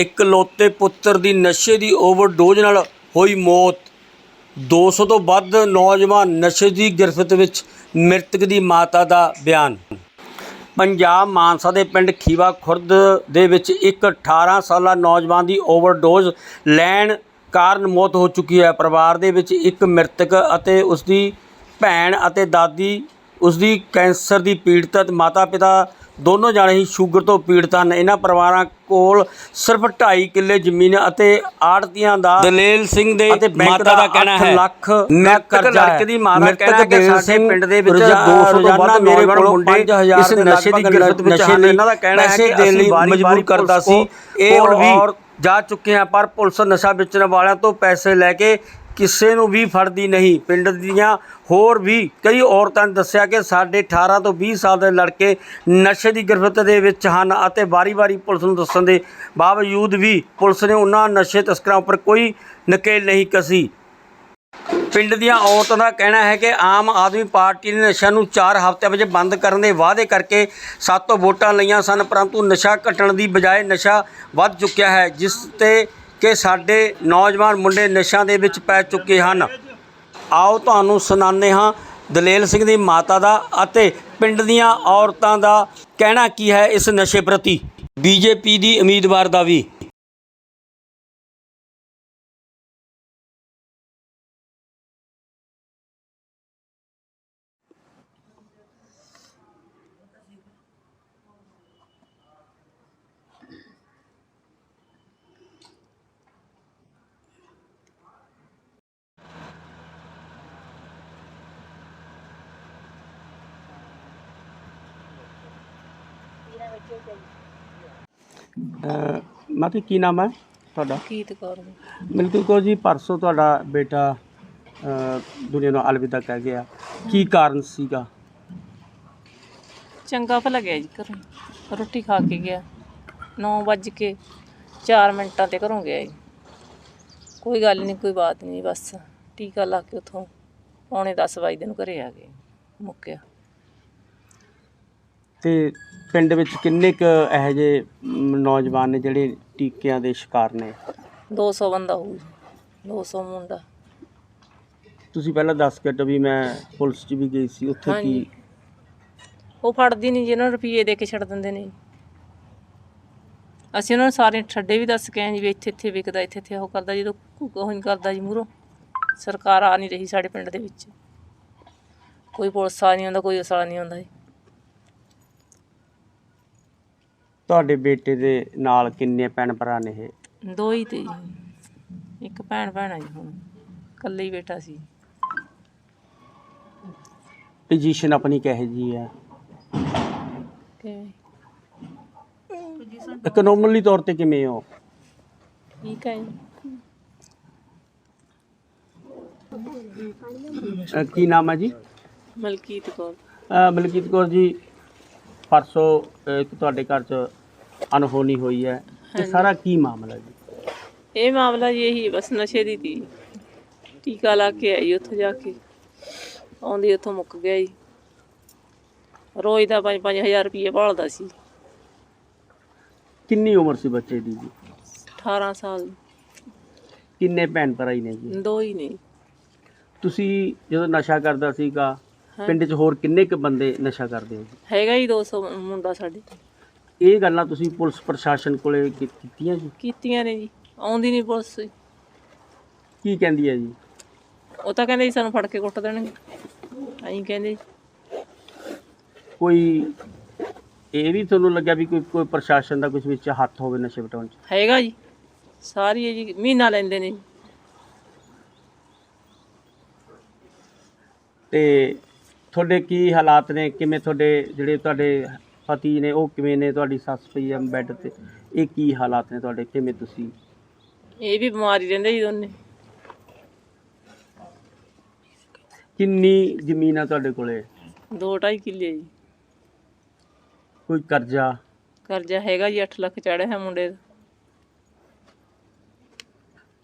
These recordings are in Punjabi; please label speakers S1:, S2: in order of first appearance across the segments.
S1: ਇਕਲੌਤੇ ਪੁੱਤਰ ਦੀ ਨਸ਼ੇ ਦੀ ਓਵਰਡੋਜ਼ ਨਾਲ ਹੋਈ ਮੌਤ। 200 ਤੋਂ ਵੱਧ ਨੌਜਵਾਨ ਨਸ਼ੇ ਦੀ ਗਿਰਫਤ ਵਿੱਚ ਮ੍ਰਿਤਕ ਦੀ ਮਾਤਾ ਦਾ ਬਿਆਨ। ਪੰਜਾਬ ਮਾਨਸਾ ਦੇ ਪਿੰਡ ਖੀਵਾ ਖੁਰਦ ਦੇ ਵਿੱਚ ਇੱਕ 18 ਸਾਲਾ ਨੌਜਵਾਨ ਦੀ ਓਵਰਡੋਜ਼ ਲੈਣ ਕਾਰਨ ਮੌਤ ਹੋ ਚੁੱਕੀ ਹੈ। ਪਰਿਵਾਰ ਦੇ ਵਿੱਚ ਇੱਕ ਮ੍ਰਿਤਕ ਅਤੇ ਉਸ ਦੀ ਭੈਣ ਅਤੇ ਦਾਦੀ ਉਸ ਦੀ ਕੈਂਸਰ ਦੀ ਪੀੜਤ ਮਾਤਾ ਪਿਤਾ ਦੋਨੋਂ ਜਾਣੇ ਹੀ ਸ਼ੂਗਰ ਤੋਂ ਪੀੜਤ ਹਨ। ਇਹਨਾਂ ਪਰਿਵਾਰਾਂ ਕੋਲ ਸਿਰਫ 2.5 ਕਿੱਲੇ ਜ਼ਮੀਨ ਅਤੇ ਆੜਤੀਆਂ ਦਾ ਦਲੇਲ ਸਿੰਘ ਦੇ ਬੈਂਕ ਦਾ ਕਹਿਣਾ ਹੈ। ਲੱਖ ਮ੍ਰਿਤਕ ਲੜਕੇ ਦੀ ਮਾਂ ਦਾ ਕਹਿਣਾ ਹੈ ਕਿ ਸਾਡੇ ਪਿੰਡ ਦੇ ਵਿੱਚ 200 ਤੋਂ ਵੱਧ ਮੇਰੇ ਕੋਲ ਮੁੰਡੇ ਇਸ ਨਸ਼ੇ ਦੀ ਗਿਰਫਤ ਵਿੱਚ ਹਨ ਇਹਨਾਂ ਦਾ ਕਹਿਣਾ ਹੈ ਕਿ ਦੇਣ ਲਈ ਮਜਬੂਰ ਕਰਦਾ ਸੀ। ਇਹ ਵੀ ਜਾ ਚੁੱਕੇ ਹਾਂ ਪਰ ਪੁਲਿਸ ਨਸ਼ਾ ਵੇਚਣ ਵਾਲਿਆਂ ਤੋਂ ਪੈਸੇ ਲੈ ਕੇ ਕਿਸੇ ਨੂੰ ਵੀ ਫੜਦੀ ਨਹੀਂ। ਪਿੰਡ ਦੀਆਂ ਹੋਰ ਵੀ ਕਈ ਔਰਤਾਂ ਨੇ ਦੱਸਿਆ ਕਿ ਸਾਡੇ 18 ਤੋਂ 20 ਸਾਲ ਦੇ ਲੜਕੇ ਨਸ਼ੇ ਦੀ ਗਿਰਫਤ ਦੇ ਵਿੱਚ ਹਨ ਅਤੇ ਵਾਰੀ-ਵਾਰੀ ਪੁਲਿਸ ਨੂੰ ਦੱਸਣ ਦੇ ਬਾਵਜੂਦ ਵੀ ਪੁਲਿਸ ਨੇ ਉਹਨਾਂ ਨਸ਼ੇ ਤਸਕਰਾਂ ਉੱਪਰ ਕੋਈ ਨਕੇਲ ਨਹੀਂ ਕਸੀ। ਪਿੰਡ ਦੀਆਂ ਔਰਤਾਂ ਦਾ ਕਹਿਣਾ ਹੈ ਕਿ ਆਮ ਆਦਮੀ ਪਾਰਟੀ ਨੇ ਨਸ਼ਾ ਨੂੰ 4 ਹਫ਼ਤਿਆਂ ਵਿੱਚ ਬੰਦ ਕਰਨ ਦੇ ਵਾਅਦੇ ਕਰਕੇ ਸਾਤੋਂ ਵੋਟਾਂ ਲਈਆਂ ਸਨ, ਪਰੰਤੂ ਨਸ਼ਾ ਘਟਣ ਦੀ ਬਜਾਏ ਨਸ਼ਾ ਵੱਧ ਚੁੱਕਿਆ ਹੈ, ਜਿਸ ਤੇ ਕਿ ਸਾਡੇ ਨੌਜਵਾਨ ਮੁੰਡੇ ਨਸ਼ਿਆਂ ਦੇ ਵਿੱਚ ਪੈ ਚੁੱਕੇ ਹਨ। ਆਓ ਤੁਹਾਨੂੰ ਸੁਣਾਉਂਦੇ ਹਾਂ ਦਲੇਲ ਸਿੰਘ ਦੀ ਮਾਤਾ ਦਾ ਅਤੇ ਪਿੰਡ ਦੀਆਂ ਔਰਤਾਂ ਦਾ ਕਹਿਣਾ ਕੀ ਹੈ ਇਸ ਨਸ਼ੇ ਪ੍ਰਤੀ। ਬੀਜੇਪੀ ਦੀ ਉਮੀਦਵਾਰ ਦਾ ਵੀ ਮਾਤੇ ਕੀ ਨਾਮ ਹੈ ਤੁਹਾਡਾ?
S2: ਕੀਤ ਕੌਰ
S1: ਮਿਲਕੁਲ ਕੌਰ ਜੀ ਪਰਸੋਂ ਤੁਹਾਡਾ ਬੇਟਾ ਅ, ਦੁਨੀਆ ਨੂੰ ਅਲਵਿਦਾ ਕਹਿ ਗਿਆ। ਕੀ ਕਾਰਨ ਸੀਗਾ?
S2: ਚੰਗਾ ਭਲਾ ਗਿਆ ਜੀ ਘਰੋਂ। ਰੋਟੀ ਖਾ ਕੇ ਗਿਆ। 9 ਵੱਜ ਕੇ 4 ਮਿੰਟਾਂ ਤੇ ਘਰੋਂ ਗਿਆ ਜੀ। ਕੋਈ ਗੱਲ ਨਹੀਂ ਕੋਈ ਬਾਤ ਨਹੀਂ ਬਸ ਟੀਕਾ ਲਾ ਕੇ ਉਥੋਂ ਪੌਣੇ 10 ਵਜੇ ਨੂੰ ਘਰੇ ਆ ਗਏ। ਮੁੱਕਿਆ।
S1: ਤੇ ਪਿੰਡ ਵਿੱਚ ਕਿੰਨੇ ਕੁ ਇਹੋ ਜਿਹੇ ਮ, ਨੌਜਵਾਨ ਨੇ ਜਿਹੜੇ ਟੀਕਿਆਂ ਦੇ ਸ਼ਿਕਾਰ ਨੇ?
S2: 200 ਬੰਦਾ ਹੋਊ ਜੀ 200 ਮੁੰਡਾ।
S1: ਤੁਸੀਂ ਪਹਿਲਾਂ ਦੱਸ ਕੇ ਹਟੋ ਵੀ ਮੈਂ ਪੁਲਿਸ 'ਚ ਵੀ ਗਈ ਸੀ ਉੱਥੇ ਕੀ?
S2: ਹਾਂਜੀ। ਉਹ ਫੜਦੀ ਨਹੀਂ ਜਿਹਨਾਂ ਨੂੰ ਰੁਪਏ ਦੇ ਕੇ ਛੱਡ ਦਿੰਦੇ ਨੇ ਅਸੀਂ ਉਹਨਾਂ ਨੂੰ ਸਾਰੇ ਠੱਡੇ ਵੀ ਦੱਸ ਕੇ ਆਏ ਜੀ ਵੀ ਇੱਥੇ ਇੱਥੇ ਵਿਕਦਾ ਇੱਥੇ ਇੱਥੇ ਉਹ ਕਰਦਾ ਜਦੋਂ ਉਹ ਨਹੀਂ ਕਰਦਾ ਜੀ ਮੂਹਰੋਂ। ਸਰਕਾਰ ਆ ਨਹੀਂ ਰਹੀ ਸਾਡੇ ਪਿੰਡ ਦੇ ਵਿੱਚ। ਕੋਈ ਪੁਲਿਸ ਆ ਨਹੀਂ ਆਉਂਦਾ ਕੋਈ ਅਸਲਾ ਨਹੀਂ ਆਉਂਦਾ ਜੀ।
S1: ਤੁਹਾਡੇ ਬੇਟੇ ਦੇ ਨਾਲ ਕਿੰਨੇ ਭੈਣ ਭਰਾ ਨੇ ਇਹ?
S2: ਦੋ ਹੀ ਤੇ ਜੀ। ਇੱਕ ਭੈਣ ਭੈਣ ਆ ਜੀ ਹੁਣ। ਇਕੱਲੇ ਹੀ ਬੇਟਾ ਸੀ।
S1: ਪੋਜੀਸ਼ਨ ਆਪਣੀ ਕਹੇ ਜੀ ਹੈ
S2: ਕਿਵੇਂ
S1: ਇਕਨੋਮਿਕਲੀ ਤੌਰ ਤੇ ਕਿਵੇਂ ਹੋ?
S2: ਠੀਕ ਹੈ ਜੀ।
S1: ਅ, ਕੀ ਨਾਮ ਹੈ ਜੀ?
S2: ਮਲਕੀਤ ਕੌਰ।
S1: ਅ, ਮਲਕੀਤ ਕੌਰ ਜੀ ਪਰਸੋਂ ਅ, ਇੱਕ ਤੁਹਾਡੇ ਘਰ 'ਚ ਅਨਹੋਣੀ ਹੋਈ ਹੈ। ਇਹ ਸਾਰਾ ਕੀ ਮਾਮਲਾ ਜੀ?
S2: ਇਹ ਮਾਮਲਾ ਜੀ ਇਹੀ ਬਸ ਨਸ਼ੇ ਦੀ ਤੀ ਟੀਕਾ ਲਾ ਕੇ ਆਈ ਉੱਥੇ ਜਾ ਕੇ। ਆਉਂਦੀ ਉੱਥੋਂ ਮੁੱਕ ਗਿਆ ਜੀ। ਰੋਜ਼ ਦਾ 5-5000 ਰੁਪਏ ਭਾਲਦਾ ਸੀ।
S1: ਕਿੰਨੀ ਉਮਰ ਸੀ ਬੱਚੇ ਦੀ ਜੀ?
S2: 18 ਸਾਲ।
S1: ਕਿੰਨੇ ਭੈਣ ਭਰਾ ਹੀ ਨੇ ਜੀ?
S2: ਦੋ ਹੀ ਨੇ।
S1: ਤੁਸੀਂ ਜਦੋਂ ਨਸ਼ਾ ਕਰਦਾ ਸੀਗਾ। ਪਿੰਡ 'ਚ ਹੋਰ ਕਿੰਨੇ ਕੁ ਬੰਦੇ ਨਸ਼ਾ ਕਰਦੇ ਹੋ ਜੀ?
S2: ਹੈਗਾ ਹੀ 200 ਮੁੰਡਾ ਸਾਡੇ
S1: ਇਹ ਗੱਲਾਂ ਤੁਸੀਂ ਪੁਲਿਸ ਪ੍ਰਸ਼ਾਸਨ ਕੋਲੇ ਕੀ- ਕੀਤੀਆਂ ਜੀ?
S2: ਕੀਤੀਆਂ ਨੇ ਜੀ। ਆਉਂਦੀ ਨਹੀਂ ਪੁਲਿਸ।
S1: ਕੀ ਕਹਿੰਦੀ ਹੈ ਜੀ?
S2: ਉਹ ਤਾਂ ਕਹਿੰਦੇ ਜੀ ਸਾਨੂੰ ਫੜ ਕੇ ਕੁੱਟ ਦੇਣਗੇ। ਅਸੀਂ ਕਹਿੰਦੇ
S1: ਕੋਈ ਇਹ ਵੀ ਤੁਹਾਨੂੰ ਲੱਗਿਆ ਵੀ ਕੋਈ ਕੋਈ ਪ੍ਰਸ਼ਾਸਨ ਦਾ ਕੁਝ ਵਿੱਚ ਹੱਥ ਹੋਵੇ ਨਸ਼ੇ ਵਟਾਉਣ 'ਚ?
S2: ਹੈਗਾ ਜੀ। ਸਾਰੀ ਇਹ ਜੀ ਮਹੀਨਾ ਲੈਂਦੇ ਨੇ ਜੀ।
S1: ਤੇ ਤੁਹਾਡੇ ਕੀ ਹਾਲਾਤ ਨੇ? ਕਿਵੇਂ ਤੁਹਾਡੇ ਜਿਹੜੇ ਤੁਹਾਡੇ ਪਤੀ ਨੇ ਉਹ ਕਿਵੇਂ ਨੇ ਤੁਹਾਡੀ ਸੱਸ ਪਈ ਹੈ ਬੈੱਡ ਤੇ? ਇਹ ਕੀ ਹਾਲਾਤ ਨੇ ਤੁਹਾਡੇ? ਕਿਵੇਂ ਤੁਸੀਂ?
S2: ਇਹ ਵੀ ਬਿਮਾਰੀ ਰਹਿੰਦੇ ਜੀ ਦੋਨੇ।
S1: ਕਿੰਨੀ ਜ਼ਮੀਨ ਆ ਤੁਹਾਡੇ ਕੋਲੇ?
S2: ਦੋ ਢਾਈ ਕਿੱਲੇ ਜੀ।
S1: ਕੋਈ ਕਰਜ਼ਾ?
S2: ਕਰਜ਼ਾ ਹੈਗਾ ਜੀ 8 ਲੱਖ ਚੜਿਆ ਹੈ ਮੁੰਡੇ ਦਾ।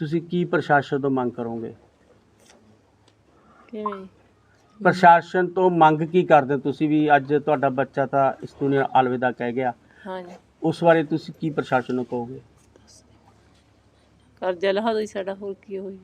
S1: ਤੁਸੀਂ ਕੀ ਪ੍ਰਸ਼ਾਸਨ ਤੋਂ ਮੰਗ ਕਰੋਗੇ?
S2: ਕਿਵੇਂ ਜੀ?
S1: ਪ੍ਰਸ਼ਾਸਨ ਤੋਂ ਮੰਗ ਕੀ ਕਰਦੇ ਹੋ ਤੁਸੀਂ ਵੀ ਅੱਜ ਤੁਹਾਡਾ ਬੱਚਾ ਤਾਂ ਇਸ ਦੁਨੀਆ ਅਲਵਿਦਾ ਕਹਿ ਗਿਆ?
S2: ਹਾਂਜੀ।
S1: ਉਸ ਬਾਰੇ ਤੁਸੀਂ ਕੀ ਪ੍ਰਸ਼ਾਸਨ ਨੂੰ ਕਹੋਗੇ?
S2: ਕਰਜ਼ਾ ਲਹਾ ਦੋ ਸਾਡਾ ਹੋਰ ਕੀ ਹੋਈ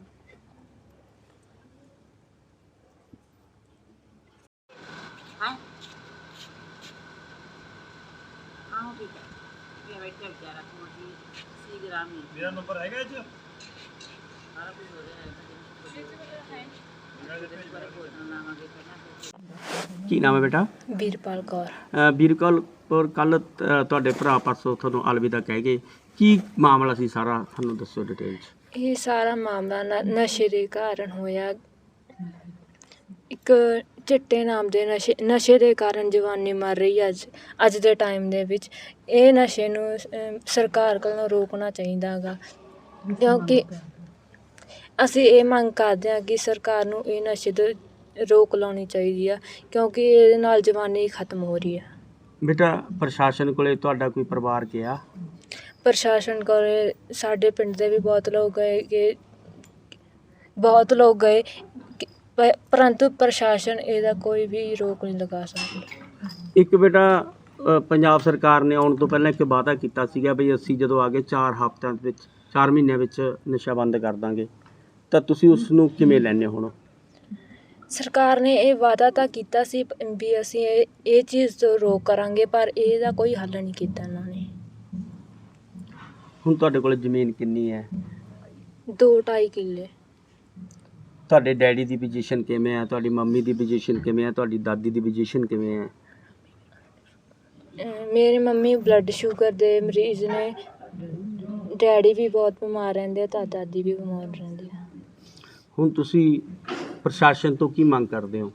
S1: ਕੀ ਨਾਮ ਹੈ ਬੇਟਾ?
S3: ਵੀਰਪਾਲ ਕੌਰ।
S1: ਅ, ਵੀਰਕਲ ਕੌਰ ਕੱਲ ਤੁਹਾਡੇ ਭਰਾ ਪਰਸੋਂ ਤੁਹਾਨੂੰ ਅਲਵਿਦਾ ਕਹਿ ਗਏ। ਕੀ ਮਾਮਲਾ ਸੀ ਸਾਰਾ? ਤੁਹਾਨੂੰ ਦੱਸੋ ਡਿਟੇਲ ਚ।
S3: ਇਹ ਸਾਰਾ ਮਾਮਲਾ ਨ- ਨਸ਼ੇ ਦੇ ਕਾਰਨ ਹੋਇਆ। ਇੱਕ ਚਿੱਟੇ ਨਾਮ ਦੇ ਨਸ਼ੇ ਨਸ਼ੇ ਦੇ ਕਾਰਨ ਜਵਾਨੀ ਮਰ ਰਹੀ ਹੈ ਅੱਜ ਅੱਜ ਦੇ ਟਾਈਮ ਦੇ ਵਿੱਚ। ਇਹ ਨਸ਼ੇ ਨੂੰ ਅਮ, ਸਰਕਾਰ ਕੋਲੋਂ ਰੋਕਣਾ ਚਾਹੀਦਾ ਗਾ। ਕਿਉਂਕਿ ਅਸੀਂ ਇਹ ਮੰਗ ਕਰਦੇ ਹਾਂ ਕਿ ਸਰਕਾਰ ਨੂੰ ਇਹ ਨਸ਼ੇ ਤੋਂ ਰੋਕ ਲਾਉਣੀ ਚਾਹੀਦੀ ਆ ਕਿਉਂਕਿ ਇਹਦੇ ਨਾਲ ਜਵਾਨੀ ਖਤਮ ਹੋ ਰਹੀ ਆ।
S1: ਬੇਟਾ ਪ੍ਰਸ਼ਾਸਨ ਕੋਲੇ ਤੁਹਾਡਾ ਕੋਈ ਪਰਿਵਾਰ ਗਿਆ?
S3: ਪ੍ਰਸ਼ਾਸਨ ਕੋਲ ਸਾਡੇ ਪਿੰਡ ਦੇ ਵੀ ਬਹੁਤ ਲੋਕ ਗਏ ਕਿ ਬਹੁਤ ਲੋਕ ਗਏ ਕਿ- ਪ- ਪਰੰਤੂ ਪ੍ਰਸ਼ਾਸਨ ਇਹਦਾ ਕੋਈ ਵੀ ਰੋਕ ਨਹੀਂ ਲਗਾ ਸਕਦਾ।
S1: ਇੱਕ ਬੇਟਾ ਅ, ਪੰਜਾਬ ਸਰਕਾਰ ਨੇ ਆਉਣ ਤੋਂ ਪਹਿਲਾਂ ਇੱਕ ਵਾਅਦਾ ਕੀਤਾ ਸੀਗਾ ਬਈ ਅਸੀਂ ਜਦੋਂ ਆ ਗਏ 4 ਹਫ਼ਤਿਆਂ ਦੇ ਵਿੱਚ 4 ਮਹੀਨਿਆਂ ਵਿੱਚ ਨਸ਼ਾ ਬੰਦ ਕਰ ਦਾਂਗੇ। ਤਾਂ ਤੁਸੀਂ ਉਸ ਨੂੰ ਕਿਵੇਂ ਲੈਣੇ ਹੁਣ?
S3: ਸਰਕਾਰ ਨੇ ਇਹ ਵਾਅਦਾ ਤਾਂ ਕੀਤਾ ਸੀ ਵੀ ਅਸੀਂ ਇਹ ਇਹ ਚੀਜ਼ ਤੋਂ ਰੋਕ ਕਰਾਂਗੇ ਪਰ ਇਹਦਾ ਕੋਈ ਹੱਲ ਨਹੀਂ ਕੀਤਾ ਇਹਨਾਂ ਨੇ।
S1: ਹੁਣ ਤੁਹਾਡੇ ਕੋਲ ਜ਼ਮੀਨ ਕਿੰਨੀ ਹੈ?
S3: ਦੋ ਢਾਈ ਕਿੱਲੇ।
S1: ਤੁਹਾਡੇ ਡੈਡੀ ਦੀ ਪੋਜੀਸ਼ਨ ਕਿਵੇਂ ਹੈ? ਤੁਹਾਡੀ ਮੰਮੀ ਦੀ ਪੋਜੀਸ਼ਨ ਕਿਵੇਂ ਹੈ? ਤੁਹਾਡੀ ਦਾਦੀ ਦੀ ਪੋਜੀਸ਼ਨ ਕਿਵੇਂ ਹੈ?
S3: ਮੇਰੀ ਮੰਮੀ ਬਲੱਡ ਸ਼ੂਗਰ ਦੇ ਮਰੀਜ਼ ਨੇ। ਡੈਡੀ ਵੀ ਬਹੁਤ ਬਿਮਾਰ ਰਹਿੰਦੇ ਆ ਤਾਂ ਦਾਦੀ ਵੀ ਬਿਮਾਰ ਰਹਿੰਦੀ
S1: ਹੁਣ ਤੁਸੀਂ ਪ੍ਰਸ਼ਾਸਨ ਤੋਂ ਕੀ ਮੰਗ ਕਰਦੇ ਹੋ?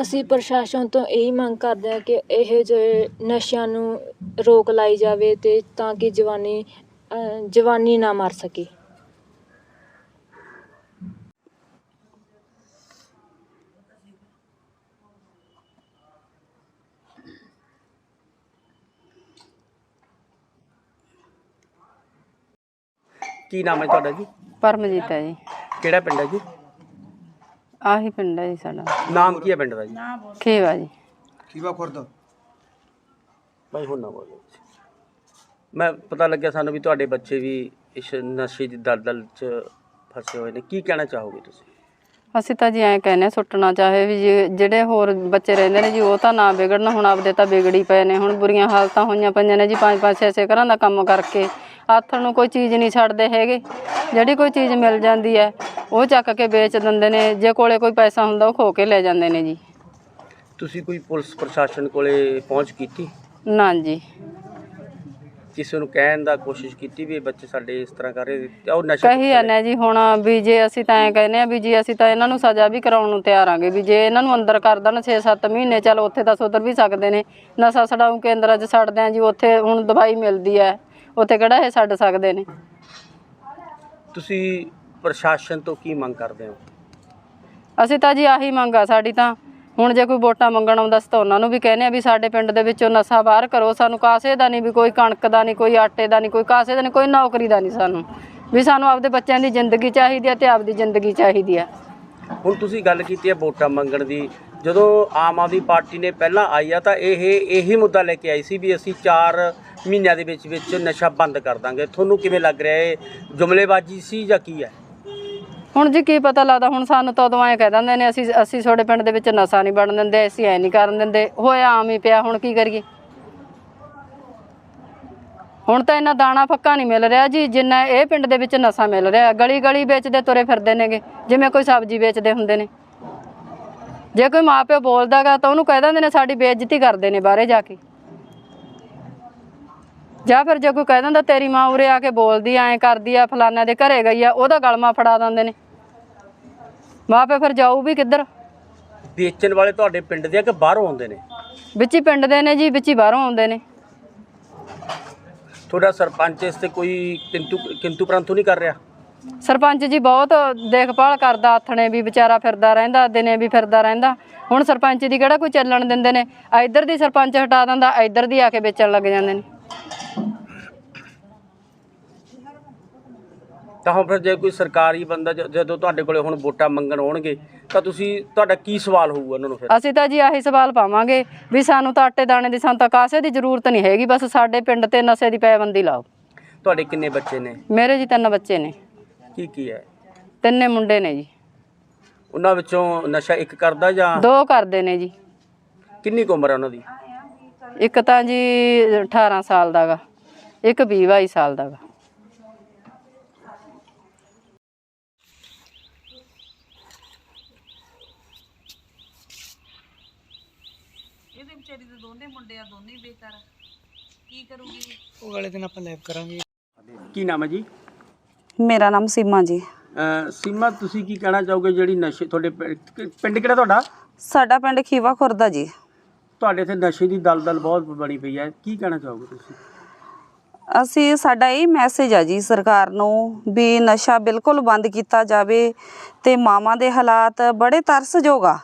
S3: ਅਸੀਂ ਪ੍ਰਸ਼ਾਸਨ ਤੋਂ ਇਹੀ ਮੰਗ ਕਰਦੇ ਹਾਂ ਕਿ ਇਹ ਜਿਹੇ ਨਸ਼ਿਆਂ ਨੂੰ ਰੋਕ ਲਾਈ ਜਾਵੇ ਤੇ ਤਾਂ ਕਿ ਜਵਾਨੀ ਅਹ, ਜਵਾਨੀ ਨਾ ਮਰ ਸਕੇ।
S1: ਕੀ ਨਾਮ ਹੈ ਤੁਹਾਡਾ ਜੀ?
S4: ਪਰਮਜੀਤ ਹੈ ਜੀ।
S1: ਕਿਹੜਾ ਪਿੰਡ ਹੈ ਜੀ?
S4: ਆਹੀ ਪਿੰਡ ਹੈ ਜੀ ਸਾਡਾ।
S1: ਨਾਮ ਕੀ ਹੈ ਪਿੰਡ ਦਾ ਜੀ?
S4: ਖੇਵਾ ਜੀ।
S1: ਭਾਈ ਹੁਣ ਨਾ ਬੋਲੋ। ਮੈਂ ਪਤਾ ਲੱਗਿਆ ਸਾਨੂੰ ਵੀ ਤੁਹਾਡੇ ਬੱਚੇ ਵੀ ਇਸ ਨਸ਼ੇ ਦੀ ਦਲਦਲ 'ਚ ਫਸੇ ਹੋਏ ਨੇ। ਕੀ ਕਹਿਣਾ ਚਾਹੋਗੇ ਤੁਸੀਂ?
S4: ਅਸੀਂ ਤਾਂ ਜੀ ਐਂ ਕਹਿੰਨੇ ਸੁੱਟਣਾ ਚਾਹੇ ਵੀ ਜੀ ਜਿਹੜੇ ਹੋਰ ਬੱਚੇ ਰਹਿੰਦੇ ਨੇ ਜੀ ਉਹ ਤਾਂ ਨਾ ਵਿਗੜਨ। ਹੁਣ ਆਪਦੇ ਤਾਂ ਵਿਗੜੀ ਪਏ ਨੇ। ਹੁਣ ਬੁਰੀਆਂ ਹਾਲਤਾਂ ਹੋਈਆਂ ਪਈਆਂ ਨੇ ਜੀ ਪੰਜ ਪੰਜ ਛੇ ਛੇ ਘਰਾਂ ਦਾ ਕੰਮ ਕਰਕੇ। ਆਥਣ ਨੂੰ ਕੋਈ ਚੀਜ਼ ਨਹੀਂ ਛੱਡਦੇ ਹੈਗੇ। ਜਿਹੜੀ ਕੋਈ ਚੀਜ਼ ਮਿਲ ਜਾਂਦੀ ਹੈ ਉਹ ਚੱਕ ਕੇ ਵੇਚ ਦਿੰਦੇ ਨੇ ਜੇ ਕੋਲੇ ਕੋਈ ਪੈਸਾ ਹੁੰਦਾ ਉਹ ਖੋ ਕੇ ਲੈ ਜਾਂਦੇ ਨੇ ਜੀ।
S1: ਤੁਸੀਂ ਕੋਈ ਪੁਲਿਸ ਪ੍ਰਸ਼ਾਸਨ ਕੋਲੇ ਪਹੁੰਚ ਕੀਤੀ?
S4: ਨਾ ਜੀ।
S1: ਕਿਸੇ ਨੂੰ ਕਹਿਣ ਦਾ ਕੋਸ਼ਿਸ਼ ਕੀਤੀ ਵੀ ਇਹ ਬੱਚੇ ਸਾਡੇ ਇਸ ਤਰ੍ਹਾਂ ਕਰ ਰਹੇ ਤੇ ਉਹ ਨਸ਼ਾ
S4: ਕਹੀ ਜਾਂਦੇ ਜੀ ਹੁਣ ਵੀ ਜੇ ਅਸੀਂ ਤਾਂ ਐਂ ਕਹਿੰਦੇ ਆ ਵੀ ਜੀ ਅਸੀਂ ਤਾਂ ਇਹਨਾਂ ਨੂੰ ਸਜ਼ਾ ਵੀ ਕਰਾਉਣ ਨੂੰ ਤਿਆਰ ਆਂਗੇ ਵੀ ਜੇ ਇਹਨਾਂ ਨੂੰ ਅੰਦਰ ਕਰ ਦੇਣ 6-7 ਮਹੀਨੇ ਚਲ ਉੱਥੇ ਤਾਂ ਸੁਧਰ ਵੀ ਸਕਦੇ ਨੇ। ਨਸ਼ਾ ਛਡਾਊ ਕੇਂਦਰਾਂ 'ਚ ਛੱਡਦੇ ਆ ਜੀ ਉੱਥੇ ਹੁਣ ਦਵਾਈ ਮਿਲਦੀ ਹੈ। ਉੱਥੇ ਕਿਹੜਾ ਇਹ ਛੱਡ ਸਕਦੇ ਨੇ?
S1: ਤੁਸੀਂ ਪ੍ਰਸ਼ਾਸਨ ਤੋਂ ਕੀ ਮੰਗ ਕਰਦੇ ਹੋ?
S4: ਅਸੀਂ ਤਾਂ ਜੀ ਆਹੀ ਮੰਗ ਆ ਸਾਡੀ ਤਾਂ ਹੁਣ ਜੇ ਕੋਈ ਵੋਟਾਂ ਮੰਗਣ ਆਉਂਦਾ ਸੀ ਤਾਂ ਉਹਨਾਂ ਨੂੰ ਵੀ ਕਹਿੰਦੇ ਆ ਵੀ ਸਾਡੇ ਪਿੰਡ ਦੇ ਵਿੱਚੋਂ ਨਸ਼ਾ ਬਾਹਰ ਕਰੋ ਸਾਨੂੰ ਕਾਸੇ ਦਾ ਨਹੀਂ ਵੀ ਕੋਈ ਕਣਕ ਦਾ ਨਹੀਂ ਕੋਈ ਆਟੇ ਦਾ ਨਹੀਂ ਕੋਈ ਕਾਸੇ ਦਾ ਨਹੀਂ ਕੋਈ ਨੌਕਰੀ ਦਾ ਨਹੀਂ ਸਾਨੂੰ। ਵੀ ਸਾਨੂੰ ਆਪਦੇ ਬੱਚਿਆਂ ਦੀ ਜ਼ਿੰਦਗੀ ਚਾਹੀਦੀ ਹੈ ਤੇ ਆਪਦੀ ਜ਼ਿੰਦਗੀ ਚਾਹੀਦੀ ਹੈ
S1: ਹੁਣ ਤੁਸੀਂ ਗੱਲ ਕੀਤੀ ਹੈ ਵੋਟਾਂ ਮੰਗਣ ਦੀ ਜਦੋਂ ਆਮ ਆਦਮੀ ਪਾਰਟੀ ਨੇ ਪਹਿਲਾਂ ਆਈ ਆ ਤਾਂ ਇਹ ਇਹੀ ਮੁੱਦਾ ਲੈ ਕੇ ਆਈ ਸੀ ਵੀ ਅਸੀਂ 4 ਮਹੀਨਿਆਂ ਦੇ ਵਿੱਚ ਵਿੱਚ ਨਸ਼ਾ ਬੰਦ ਕਰ ਦਾਂਗੇ। ਤੁਹਾਨੂੰ ਕਿਵੇਂ ਲੱਗ ਰਿਹਾ ਇਹ? ਜੁਮਲੇਬਾਜ਼ੀ ਸੀ ਜਾਂ ਕੀ ਹੈ?
S4: ਹੁਣ ਜੀ ਕੀ ਪਤਾ ਲੱਗਦਾ, ਹੁਣ ਸਾਨੂੰ ਤਾਂ ਉਦੋਂ ਐਂ ਕਹਿ ਦਿੰਦੇ ਨੇ, ਅਸੀਂ ਅਸੀਂ ਤੁਹਾਡੇ ਪਿੰਡ ਦੇ ਵਿੱਚ ਨਸ਼ਾ ਨਹੀਂ ਵੜਨ ਦਿੰਦੇ, ਅਸੀਂ ਐ ਨਹੀਂ ਕਰਨ ਦਿੰਦੇ। ਹੋਇਆ ਆਮ ਹੀ ਪਿਆ, ਹੁਣ ਕੀ ਕਰੀਏ? ਹੁਣ ਤਾਂ ਇਹਨਾਂ ਦਾਣਾ ਫੱਕਾ ਨਹੀਂ ਮਿਲ ਰਿਹਾ ਜੀ, ਜਿੰਨਾ ਇਹ ਪਿੰਡ ਦੇ ਵਿੱਚ ਨਸ਼ਾ ਮਿਲ ਰਿਹਾ। ਗਲੀ ਗਲੀ ਵੇਚਦੇ ਤੁਰੇ ਫਿਰਦੇ ਨੇਗੇ, ਜਿਵੇਂ ਕੋਈ ਸਬਜ਼ੀ ਵੇਚਦੇ ਹੁੰਦੇ ਨੇ। ਜੇ ਕੋਈ ਮਾਪਿਓ ਬੋਲਦਾਗਾ ਤਾਂ ਉਹਨੂੰ ਕਹਿ ਦਿੰਦੇ ਨੇ, ਸਾਡੀ ਬੇਇੱਜ਼ਤੀ ਕਰਦੇ ਨੇ ਬਾਹਰੇ ਜਾ ਕੇ। ਜਾਂ ਫਿਰ ਜੇ ਕੋਈ ਕਹਿ ਦਿੰਦਾ, ਤੇਰੀ ਮਾਂ ਉਰੇ ਆ ਕੇ ਬੋਲਦੀ ਆ, ਐਂ ਕਰਦੀ ਆ ਫਲਾਨਾ ਦੇ ਘਰੇ ਗਈ ਆ, ਉਹਦਾ ਗਲਮਾ ਫੜਾ ਦਿੰਦੇ ਨੇ। ਮਾਪੇ ਫਿਰ ਜਾਊ ਵੀ ਕਿੱਧਰ?
S1: ਵੇਚਣ ਵਾਲੇ ਤੁਹਾਡੇ ਪਿੰਡ ਦੇ ਆ ਕਿ ਬਾਹਰੋਂ ਆਉਂਦੇ ਨੇ?
S4: ਵਿੱਚ ਹੀ ਪਿੰਡ ਦੇ ਨੇ ਜੀ ਵਿੱਚ ਹੀ ਬਾਹਰੋਂ ਆਉਂਦੇ ਨੇ।
S1: ਤੁਹਾਡਾ ਸਰਪੰਚ ਇਸ ਤੇ ਕੋਈ ਕਿੰਤੂ ਕਿੰਤੂ ਪ੍ਰੰਤੂ ਨਹੀਂ ਕਰ ਰਿਹਾ?
S4: ਸਰਪੰਚ ਜੀ ਬਹੁਤ ਦੇਖਭਾਲ ਕਰਦਾ ਆਥਣੇ ਵੀ ਵਿਚਾਰਾ ਫਿਰਦਾ ਰਹਿੰਦਾ ਦਿਨੇ ਵੀ ਫਿਰਦਾ ਰਹਿੰਦਾ। ਹੁਣ ਸਰਪੰਚ ਦੀ ਕਿਹੜਾ ਕੋਈ ਚੱਲਣ ਦਿੰਦੇ ਨੇ? ਇੱਧਰ ਦੀ ਸਰਪੰਚ ਹਟਾ ਦਿੰਦਾ ਇੱਧਰ ਦੀ ਆ ਕੇ ਵੇਚਣ ਲੱਗ ਜਾਂਦੇ ਨੇ।
S1: ਤਾਂ ਹੁਣ ਫਿਰ ਜੇ ਕੋਈ ਸਰਕਾਰੀ ਬੰਦਾ ਜ- ਜਦੋਂ ਤੁਹਾਡੇ ਕੋਲੇ ਹੁਣ ਵੋਟਾਂ ਮੰਗਣ ਆਉਣਗੇ ਤਾਂ ਤੁਸੀਂ ਤੁਹਾਡਾ ਕੀ ਸਵਾਲ ਹੋਊਗਾ ਉਹਨਾਂ ਨੂੰ ਫਿਰ?
S4: ਅਸੀਂ ਤਾਂ ਜੀ ਆਹੀ ਸਵਾਲ ਪਾਵਾਂਗੇ ਵੀ ਸਾਨੂੰ ਤਾਂ ਆਟੇ ਦਾਣੇ ਦੀ ਸਾਨੂੰ ਤਾਂ ਕਾਸੇ ਦੀ ਜ਼ਰੂਰਤ ਨਹੀਂ ਹੈਗੀ ਬਸ ਸਾਡੇ ਪਿੰਡ ਤੇ ਨਸ਼ੇ ਦੀ ਪੈਬੰਦੀ ਲਾਓ।
S1: ਤੁਹਾਡੇ ਕਿੰਨੇ ਬੱਚੇ ਨੇ?
S4: ਮੇਰੇ ਜੀ ਤਿੰਨ ਬੱਚੇ ਨੇ।
S1: ਕੀ ਕੀ ਹੈ?
S4: ਤਿੰਨੇ ਮੁੰਡੇ ਨੇ ਜੀ।
S1: ਉਹਨਾਂ ਵਿੱਚੋਂ ਨਸ਼ਾ ਇੱਕ ਕਰਦਾ ਜਾਂ?
S4: ਦੋ ਕਰਦੇ ਨੇ ਜੀ।
S1: ਕਿੰਨੀ ਕੁ ਉਮਰ ਹੈ ਉਹਨਾਂ ਦੀ?
S4: ਇੱਕ ਤਾਂ ਜੀ 18 ਸਾਲ ਦਾਗਾ ਇੱਕ 20 22 ਸਾਲ ਦਾਗਾ
S5: ਉਹ ਵਾਲੇ ਦਿਨ ਆਪਾਂ ਲੈਬ ਕਰਾਂਗੇ।
S1: ਕੀ ਨਾਮ ਹੈ ਜੀ?
S6: ਮੇਰਾ ਨਾਮ ਸੀਮਾ ਜੀ।
S1: ਅਹ ਸੀਮਾ ਤੁਸੀਂ ਕੀ ਕਹਿਣਾ ਚਾਹੋਗੇ ਜਿਹੜੀ ਨਸ਼ੇ ਤੁਹਾਡੇ ਪਿੰ- ਪਿੰਡ ਕਿਹੜਾ ਤੁਹਾਡਾ?
S6: ਸਾਡਾ ਪਿੰਡ ਖੀਵਾ ਖੁਰਦਾ ਜੀ।
S1: ਤੁਹਾਡੇ ਇੱਥੇ ਨਸ਼ੇ ਦੀ ਦਲਦਲ ਬਹੁਤ ਬਣੀ ਪਈ ਹੈ। ਕੀ ਕਹਿਣਾ ਚਾਹੋਗੇ ਤੁਸੀਂ?
S6: ਅਸੀਂ ਸਾਡਾ ਇਹ ਮੈਸੇਜ ਆ ਜੀ ਸਰਕਾਰ ਨੂੰ ਵੀ ਨਸ਼ਾ ਬਿਲਕੁਲ ਬੰਦ ਕੀਤਾ ਜਾਵੇ ਤੇ ਮਾਵਾਂ ਦੇ ਹਾਲਾਤ ਬੜੇ ਤਰਸਯੋਗ ਆ।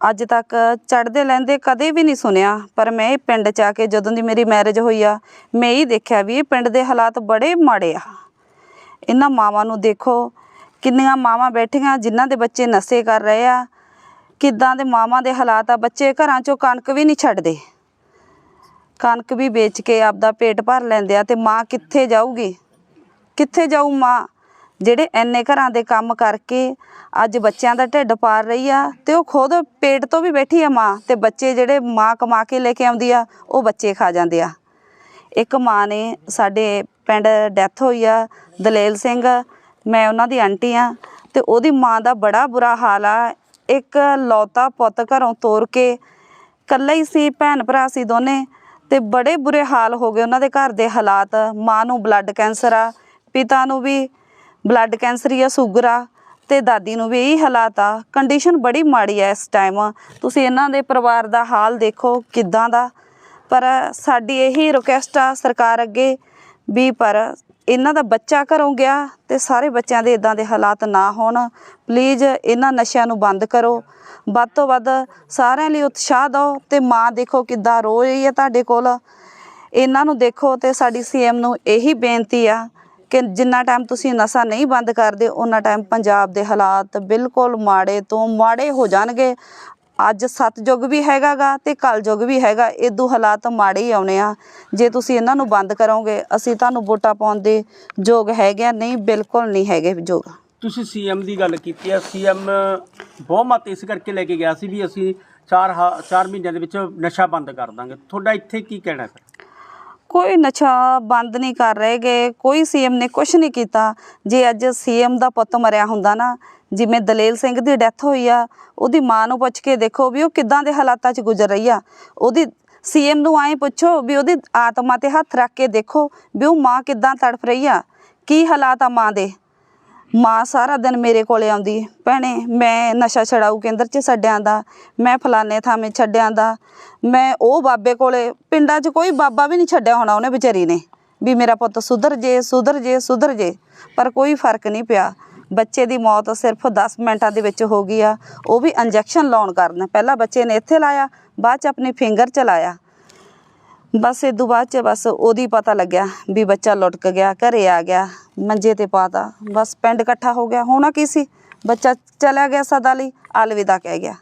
S6: ਅੱਜ ਤੱਕ ਚੜਦੇ ਲੈਂਦੇ ਕਦੇ ਵੀ ਨਹੀਂ ਸੁਣਿਆ, ਪਰ ਮੈਂ ਇਹ ਪਿੰਡ ਚ ਆ ਕੇ ਜਦੋਂ ਦੀ ਮੇਰੀ ਮੈਰਿਜ ਹੋਈ ਆ, ਮੈਂ ਇਹ ਦੇਖਿਆ ਵੀ ਇਹ ਪਿੰਡ ਦੇ ਹਾਲਾਤ ਬੜੇ ਮਾੜੇ ਆ। ਇਹਨਾਂ ਮਾਵਾਂ ਨੂੰ ਦੇਖੋ, ਕਿੰਨੀਆਂ ਮਾਵਾਂ ਬੈਠੀਆਂ ਜਿਨ੍ਹਾਂ ਦੇ ਬੱਚੇ ਨਸ਼ੇ ਕਰ ਰਹੇ ਆ, ਕਿੱਦਾਂ ਦੇ ਮਾਵਾਂ ਦੇ ਹਾਲਾਤ ਆ, ਬੱਚੇ ਘਰਾਂ ਚੋਂ ਕਣਕ ਵੀ ਨਹੀਂ ਛੱਡਦੇ। ਕਣਕ ਵੀ ਵੇਚ ਕੇ ਆਪਦਾ ਪੇਟ ਭਰ ਲੈਂਦੇ ਆ ਤੇ ਮਾਂ ਕਿੱਥੇ ਜਾਊਗੀ? ਕਿੱਥੇ ਜਾਊ ਮਾਂ? ਜਿਹੜੇ ਐਨੇ ਘਰਾਂ ਦੇ ਕੰਮ ਕਰਕੇ ਅੱਜ ਬੱਚਿਆਂ ਦਾ ਢਿੱਡ ਪਾਰ ਰਹੀ ਆ ਤੇ ਉਹ ਖੁਦ ਪੇਟ ਤੋਂ ਵੀ ਬੈਠੀ ਆ ਮਾਂ ਤੇ ਬੱਚੇ ਜਿਹੜੇ ਮਾਂ ਕਮਾ ਕੇ ਲੈ ਕੇ ਆਉਂਦੀ ਆ, ਉਹ ਬੱਚੇ ਖਾ ਜਾਂਦੇ ਆ। ਇੱਕ ਮਾਂ ਨੇ ਸਾਡੇ ਪਿੰਡ ਡੈਥ ਹੋਈ ਆ, ਦਲੇਲ ਸਿੰਘ, ਮੈਂ ਉਹਨਾਂ ਦੀ ਆਂਟੀ ਆ ਤੇ ਉਹਦੀ ਮਾਂ ਦਾ ਬੜਾ ਬੁਰਾ ਹਾਲ ਆ। ਇੱਕ ਲੌਤਾ ਪੁੱਤ ਘਰੋਂ ਤੋਰ ਕੇ ਇਕੱਲਾ ਹੀ ਸੀ, ਭੈਣ ਭਰਾ ਸੀ ਦੋਨੇ ਤੇ ਬੜੇ ਬੁਰੇ ਹਾਲ ਹੋ ਗਏ ਉਹਨਾਂ ਦੇ ਘਰ ਦੇ ਹਾਲਾਤ। ਮਾਂ ਨੂੰ ਬਲੱਡ ਕੈਂਸਰ ਆ, ਪਿਤਾ ਨੂੰ ਵੀ ਬਲੱਡ ਕੈਂਸਰ ਜਾਂ ਸ਼ੂਗਰ ਆ, ਤੇ ਦਾਦੀ ਨੂੰ ਵੀ ਇਹੀ ਹਾਲਾਤ ਆ। ਕੰਡੀਸ਼ਨ ਬੜੀ ਮਾੜੀ ਆ ਇਸ ਟਾਈਮ। ਤੁਸੀਂ ਇਹਨਾਂ ਦੇ ਪਰਿਵਾਰ ਦਾ ਹਾਲ ਦੇਖੋ, ਕਿੱਦਾਂ ਦਾ। ਪਰ ਸਾਡੀ ਇਹੀ ਰਿਕੁਐਸਟ ਆ ਸਰਕਾਰ ਅੱਗੇ ਵੀ ਪਰ ਇਹਨਾਂ ਦਾ ਬੱਚਾ ਘਰੋਂ ਗਿਆ ਤੇ ਸਾਰੇ ਬੱਚਿਆਂ ਦੇ ਇਦਾਂ ਦੇ ਹਾਲਾਤ ਨਾ ਹੋਣ। ਪਲੀਜ਼ ਇਹਨਾਂ ਨਸ਼ਿਆਂ ਨੂੰ ਬੰਦ ਕਰੋ। ਵੱਧ ਤੋਂ ਵੱਧ ਸਾਰਿਆਂ ਲਈ ਉਤਸ਼ਾਹ ਦਿਓ ਤੇ ਮਾਂ ਦੇਖੋ ਕਿੱਦਾਂ ਰੋ ਰਹੀ ਹੈ ਤੁਹਾਡੇ ਕੋਲ। ਇਹਨਾਂ ਨੂੰ ਦੇਖੋ ਤੇ ਸਾਡੀ ਸੀਐਮ ਨੂੰ ਇਹੀ ਬੇਨਤੀ ਆ ਕਿ ਜਿੰਨਾ ਟਾਈਮ ਤੁਸੀਂ ਨਸ਼ਾ ਨਹੀਂ ਬੰਦ ਕਰਦੇ ਉਹਨਾਂ ਟਾਈਮ ਪੰਜਾਬ ਦੇ ਹਾਲਾਤ ਬਿਲਕੁਲ ਮਾੜੇ ਤੋਂ ਮਾੜੇ ਹੋ ਜਾਣਗੇ। ਅੱਜ ਸਤਜੁਗ ਵੀ ਹੈਗਾਗਾ ਤੇ ਕਲਯੁਗ ਵੀ ਹੈਗਾ ਇਦੋਂ ਹਾਲਾਤ ਮਾੜੇ ਹੀ ਆਉਣੇ ਆ। ਜੇ ਤੁਸੀਂ ਇਹਨਾਂ ਨੂੰ ਬੰਦ ਕਰੋਗੇ, ਅਸੀਂ ਤੁਹਾਨੂੰ ਵੋਟਾਂ ਪਾਉਣ ਦੇ ਯੋਗ ਹੈਗੇ ਆ, ਨਹੀਂ, ਬਿਲਕੁਲ ਨਹੀਂ ਹੈਗੇ ਯੋਗ।
S1: ਤੁਸੀਂ ਸੀਐਮ ਦੀ ਗੱਲ ਕੀਤੀ ਹੈ ਸੀਐਮ ਬਹੁਮਤ ਇਸ ਕਰਕੇ ਲੈ ਕੇ ਗਿਆ ਸੀ ਵੀ ਅਸੀਂ 4 4 ਮਹੀਨਿਆਂ ਦੇ ਵਿੱਚ ਨਸ਼ਾ ਬੰਦ ਕਰ ਦਾਂਗੇ। ਤੁਹਾਡਾ ਇੱਥੇ ਕੀ ਕਹਿਣਾ ਹੈ?
S6: ਕੋਈ ਨਸ਼ਾ ਬੰਦ ਨਹੀਂ ਕਰ ਰਹੇਗੇ ਕੋਈ ਸੀਐਮ ਨੇ ਕੁਝ ਨਹੀਂ ਕੀਤਾ। ਜੇ ਅੱਜ ਸੀਐਮ ਦਾ ਪੁੱਤ ਮਰਿਆ ਹੁੰਦਾ ਨਾ, ਜਿਵੇਂ ਦਲੇਲ ਸਿੰਘ ਦੀ ਡੈਥ ਹੋਈ ਆ, ਉਹਦੀ ਮਾਂ ਨੂੰ ਪੁੱਛ ਕੇ ਦੇਖੋ ਵੀ ਉਹ ਕਿੱਦਾਂ ਦੇ ਹਾਲਾਤਾਂ 'ਚ ਗੁਜ਼ਰ ਰਹੀ ਆ। ਉਹਦੀ ਸੀਐਮ ਨੂੰ ਆਏ ਪੁੱਛੋ ਵੀ ਉਹਦੀ ਆਤਮਾ ਤੇ ਹੱਥ ਰੱਖ ਕੇ ਦੇਖੋ ਵੀ ਉਹ ਮਾਂ ਕਿੱਦਾਂ ਤੜਫ ਰਹੀ ਆ। ਕੀ ਹਾਲਾਤ ਆ ਮਾਂ ਦੇ? ਮਾਂ ਸਾਰਾ ਦਿਨ ਮੇਰੇ ਕੋਲੇ ਆਉਂਦੀ ਭੈਣੇ, ਮੈਂ ਨਸ਼ਾ ਛਡਾਊ ਕੇਂਦਰ 'ਚ ਛੱਡਿਆਂ ਦਾ, ਮੈਂ ਫਲਾਣੇ ਥਾਵੇਂ ਛੱਡਿਆਂ ਦਾ, ਮੈਂ ਉਹ ਬਾਬੇ ਕੋਲੇ, ਪਿੰਡਾਂ 'ਚ ਕੋਈ ਬਾਬਾ ਵੀ ਨਹੀਂ ਛੱਡਿਆ ਹੋਣਾ ਉਹਨੇ ਵਿਚਾਰੀ ਨੇ। ਵੀ ਮੇਰਾ ਪੁੱਤ ਸੁਧਰ ਜੇ ਸੁਧਰ ਜੇ ਸੁਧਰ ਜੇ, ਪਰ ਕੋਈ ਫ਼ਰਕ ਨਹੀਂ ਪਿਆ। ਬੱਚੇ ਦੀ ਮੌਤ ਸਿਰਫ 10 ਮਿੰਟਾਂ ਦੇ ਵਿੱਚ ਹੋ ਗਈ ਆ। ਉਹ ਵੀ ਇੰਜੈਕਸ਼ਨ ਲਾਉਣ ਕਾਰਨ। ਪਹਿਲਾਂ ਬੱਚੇ ਨੇ ਇੱਥੇ ਲਾਇਆ, ਬਾਅਦ 'ਚ ਆਪਣੀ ਫਿੰਗਰ 'ਚ ਲਾਇਆ ਬਸ ਇਹ ਤੋਂ ਬਾਅਦ ਚ ਬਸ ਉਹਦੀ ਪਤਾ ਲੱਗਿਆ ਵੀ ਬੱਚਾ ਲੁਟਕ ਗਿਆ, ਘਰੇ ਆ ਗਿਆ, ਮੰਜੇ ਤੇ ਪਾਤਾ ਬਸ ਪਿੰਡ ਇਕੱਠਾ ਹੋ ਗਿਆ। ਹੋਣਾ ਕੀ ਸੀ? ਬੱਚਾ ਚਲਾ ਗਿਆ ਸਦਾ ਲਈ ਅਲਵਿਦਾ ਕਹਿ ਗਿਆ।